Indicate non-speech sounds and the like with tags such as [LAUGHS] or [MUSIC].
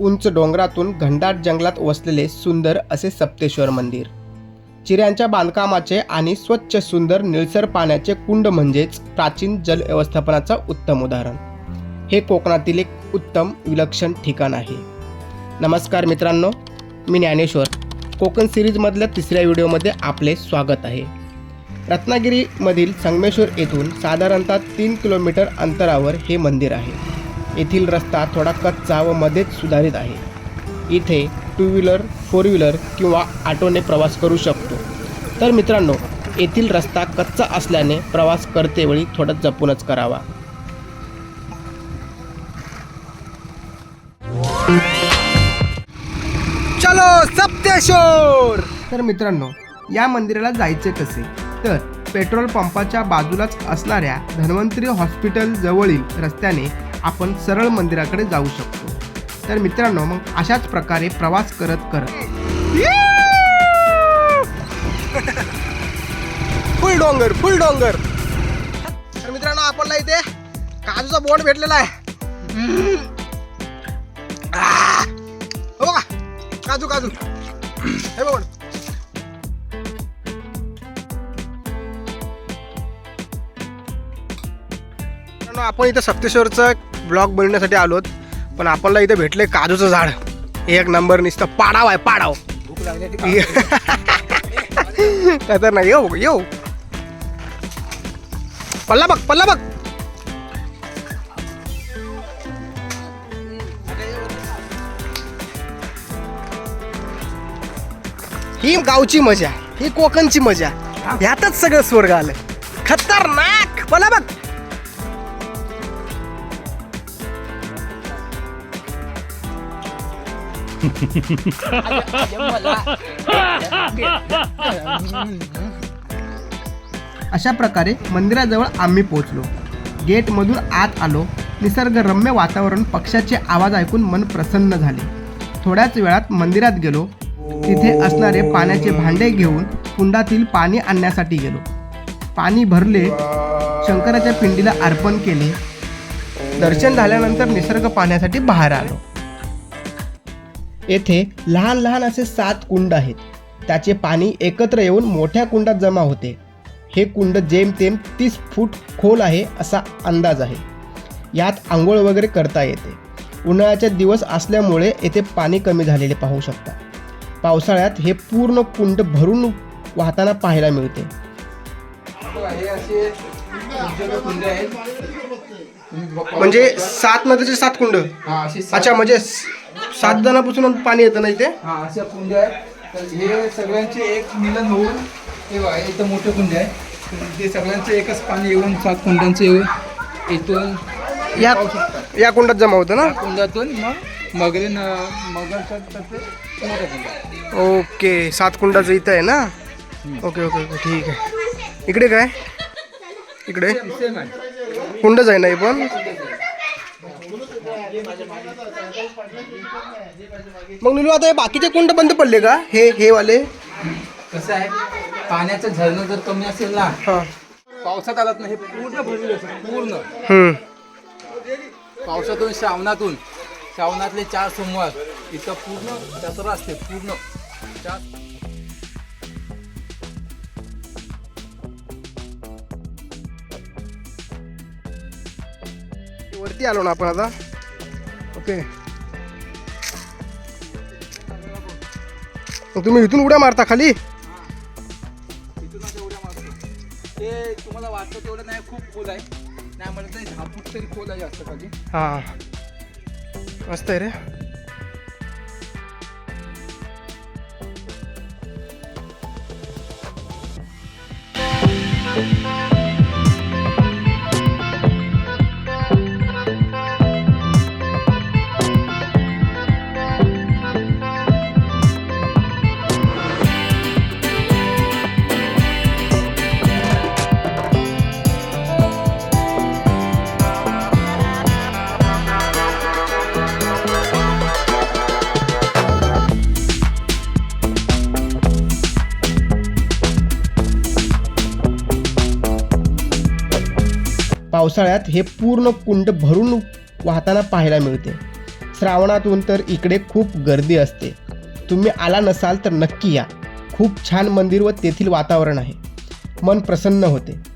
उंच डोंगरातून घनदाट जंगलात वसलेले सुंदर असे सप्तेश्वर मंदिर. चिऱ्यांच्या बांधकामाचे आणि स्वच्छ सुंदर निळसर पाण्याचे कुंड म्हणजेच प्राचीन जल व्यवस्थापनाचं उत्तम उदाहरण. हे कोकणातील एक उत्तम विलक्षण ठिकाण आहे. नमस्कार मित्रांनो मी ज्ञानेश्वर. कोकण सिरीजमधल्या तिसऱ्या व्हिडिओमध्ये आपले स्वागत आहे. रत्नागिरीमधील संगमेश्वर येथून साधारणतः तीन किलोमीटर अंतरावर हे मंदिर आहे. येथील रस्ता थोडा कच्चा व मध्येच सुधारित आहे. इथे टू व्हीलर फोर व्हीलर किंवा ऑटोने प्रवास करू शकतो. तर मित्रांनो येथील रस्ता कच्चा असल्याने प्रवास करतेवेळी थोडा जपूनच करावा. चलो सप्तेश्वर! तर मित्रांनो या मंदिराला जायचे कसे? तर पेट्रोल पंपाच्या बाजूलाच असणाऱ्या धन्वंतरी हॉस्पिटल जवळील रस्त्याने आपण सरळ मंदिराकडे जाऊ शकतो. तर मित्रांनो मग अशाच प्रकारे प्रवास करत करत [LAUGHS] फुल डोंगर फुल डोंगर. तर मित्रांनो आपणला इथे काजूचा बोट भेटलेला आहे. [LAUGHS] हो काजू काजू. हे बघ. मित्रांनो, आपण इथं सप्तेश्वरचा ब्लॉग बनवण्यासाठी आलोत. पण आपल्याला इथे भेटले काजूचं झाड. एक नंबर नुसतं पाडाव आहे पाडाव. काय तर नाही येऊ येऊ. पल्ला बघ पल्ला बघ. ही गावची मजा ही कोकणची मजा. ह्यातच सगळं स्वर्ग आलं. खतरनाक. पल्ला बघ. [LAUGHS] अशा प्रकारे मंदिराजवळ आम्ही पोहोचलो. गेटमधून आत आलो. निसर्गरम्य वातावरण पक्ष्याचे आवाज ऐकून मन प्रसन्न झाले. थोड्याच वेळात मंदिरात गेलो. तिथे असणारे पाण्याचे भांडे घेऊन कुंडातील पाणी आणण्यासाठी गेलो. पाणी भरले. शंकराच्या पिंडीला अर्पण केले. दर्शन झाल्यानंतर निसर्ग पाहण्यासाठी बाहेर आलो. येथे लहान लहान असे सात कुंड आहेत. त्याचे पाणी एकत्र येऊन मोठ्या कुंडात जमा होते. हे कुंड जेमतेम तीस फूट खोल आहे असा अंदाज आहे. यात आंघोळ वगैरे करता येते. उन्हाळ्याचे दिवस असल्यामुळे येथे पाणी कमी झालेले पाहू शकता. पावसाळ्यात हे पूर्ण कुंड भरून वाहताना पाहायला मिळते. हे म्हणजे सात नदीचे सात कुंड? हा अच्छा म्हणजे सात जणांपासून पाणी येतं ना इथे? हा अशा कुंड आहेत. तर हे सगळ्यांचे एक मिलन होऊन हे बघा इथं मोठे कुंड आहे तर ते सगळ्यांचे एकच पाणी येऊन सात कुंडांचे येऊन इथून या पाहू शकता. या कुंडात जमा होतं ना? कुंडातून मग मगरीन मगरच्या मोठ्या ओके सात कुंडाचं इथं आहे ना? ओके ओके ओके ठीक आहे. इकडे काय? इकडे? सेम आहे. कुंडच आहे ना हे पण? मग निलू आता हे बाकीचे कुंड बंद पडले का? हे हे वाले? कसं आहे? पाण्याचं झरणं जर कमी असेल ना पावसात आलात ना हे पूर्ण भरलेलं असतं पूर्ण. पावसातून श्रावणातून श्रावणातले चार सोमवार इथं पूर्ण जत्रा असते पूर्ण. चार वरती आलो ना आपण आता. ओके. मग तुम्ही इथून उड्या मारता खाली? ते तुम्हाला वाटतं तेवढं नाही खूप खोल आहे. नाही म्हणत नाही दहा फूट तरी खोल आहे जास्त खाली. हां. मस्त आहे रे. पावसाळ्यात हे पूर्ण कुंड भरून वाहताना पाहायला मिळते. श्रावणातून तर इकडे खूप गर्दी असते. तुम्ही आला नसाल तर नक्की या. खूप छान मंदिर व तेथील वातावरण आहे. मन प्रसन्न होते.